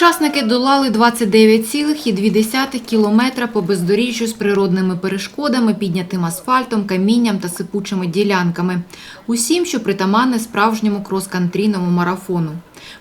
Учасники долали 29,2 кілометра по бездоріжжю з природними перешкодами, піднятим асфальтом, камінням та сипучими ділянками. Усім, що притаманне справжньому крос-кантрійному марафону.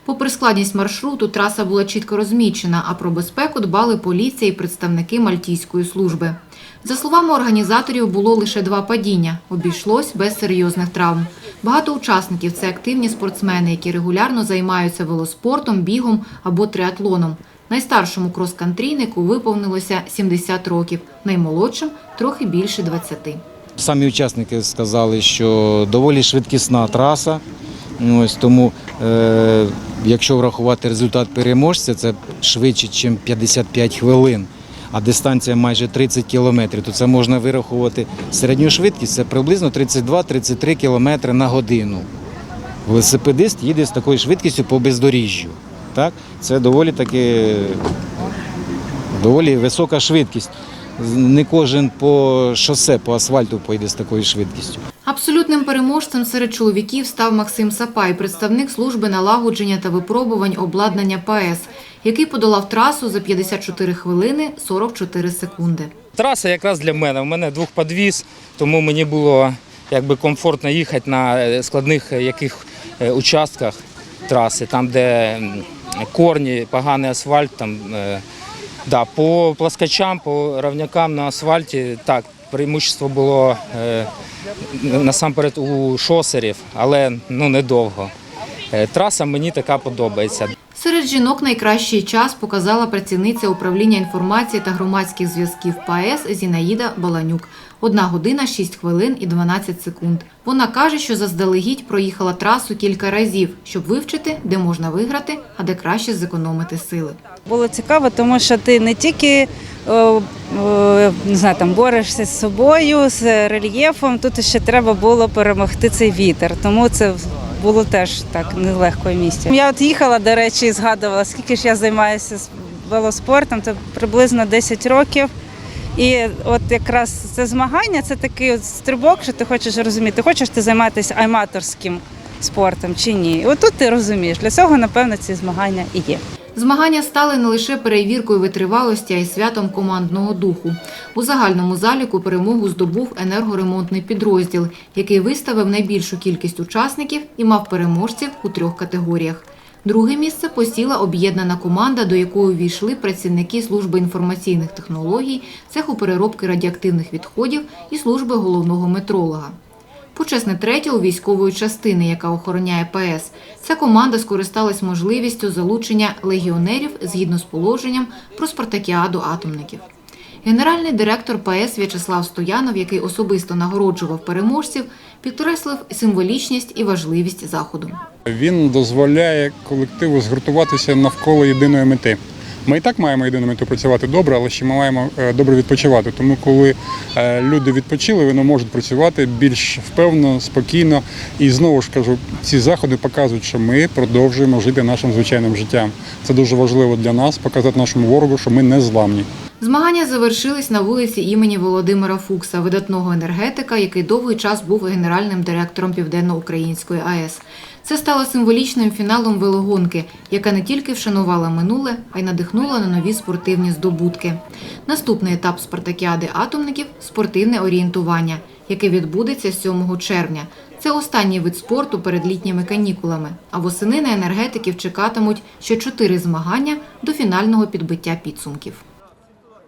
Попри складність маршруту, траса була чітко розмічена, а про безпеку дбали поліція і представники Мальтійської служби. За словами організаторів, було лише два падіння. Обійшлось без серйозних травм. Багато учасників це активні спортсмени, які регулярно займаються велоспортом, бігом або триатлоном. Найстаршому крос-кантрійнику виповнилося 70 років, наймолодшим трохи більше 20. Самі учасники сказали, що доволі швидкісна траса. Ось тому, е, якщо врахувати результат переможця, це швидше, ніж 55 хвилин, а дистанція майже 30 кілометрів, то це можна вирахувати середню швидкість, це приблизно 32-33 кілометри на годину. Велосипедист їде з такою швидкістю по бездоріжжю. Так? Це доволі таки доволі висока швидкість. Не кожен по шосе, по асфальту поїде з такою швидкістю. Абсолютним переможцем серед чоловіків став Максим Сапай, представник служби налагодження та випробувань обладнання ПАЕС, який подолав трасу за 54 хвилини 44 секунди. Траса якраз для мене. У мене двохподвіз, тому мені було якби комфортно їхати на е, складних е, яких е, участках траси, там, де корні, поганий асфальт. Там, да, по пласкачам, по равнякам на асфальті, так, преимущество було е, насамперед у шосерів, але ну, недовго. Е, Траса мені така подобається. Серед жінок найкращий час показала працівниця управління інформації та громадських зв'язків ПАЕС Зінаїда Баланюк. Одна година 6 хвилин і 12 секунд. Вона каже, що заздалегідь проїхала трасу кілька разів, щоб вивчити, де можна виграти, а де краще зекономити сили. Було цікаво, тому що ти не тільки не знаю, там борешся з собою, з рельєфом, тут ще треба було перемогти цей вітер. Тому це було теж так нелегко місце. Я от їхала, до речі, і згадувала, скільки ж я займаюся велоспортом, це приблизно 10 років. І от якраз це змагання, це такий от стрибок, що ти хочеш розуміти, хочеш ти займатися аматорським спортом чи ні. І от тут ти розумієш, для цього, напевно, ці змагання і є. Змагання стали не лише перевіркою витривалості, а й святом командного духу. У загальному заліку перемогу здобув енергоремонтний підрозділ, який виставив найбільшу кількість учасників і мав переможців у трьох категоріях. Друге місце посіла об'єднана команда, до якої увійшли працівники служби інформаційних технологій, цеху переробки радіоактивних відходів і служби головного метролога. Почесне третє у військової частини, яка охороняє ПС. Ця команда скористалась можливістю залучення легіонерів згідно з положенням про спартакіаду атомників. Генеральний директор ПС В'ячеслав Стоянов, який особисто нагороджував переможців, підкреслив символічність і важливість заходу. Він дозволяє колективу згуртуватися навколо єдиної мети. Ми і так маємо єдину мету працювати добре, але ще ми маємо е, добре відпочивати. Тому, коли е, люди відпочили, вони можуть працювати більш впевнено, спокійно. І знову ж кажу, ці заходи показують, що ми продовжуємо жити нашим звичайним життям. Це дуже важливо для нас показати нашому ворогу, що ми не зламні. Змагання завершились на вулиці імені Володимира Фукса, видатного енергетика, який довгий час був генеральним директором Південно-Української АЕС. Це стало символічним фіналом велогонки, яка не тільки вшанувала минуле, а й надихнула на нові спортивні здобутки. Наступний етап спартакіади атомників спортивне орієнтування, яке відбудеться 7 червня. Це останній вид спорту перед літніми канікулами. А восени на енергетиків чекатимуть ще чотири змагання до фінального підбиття підсумків.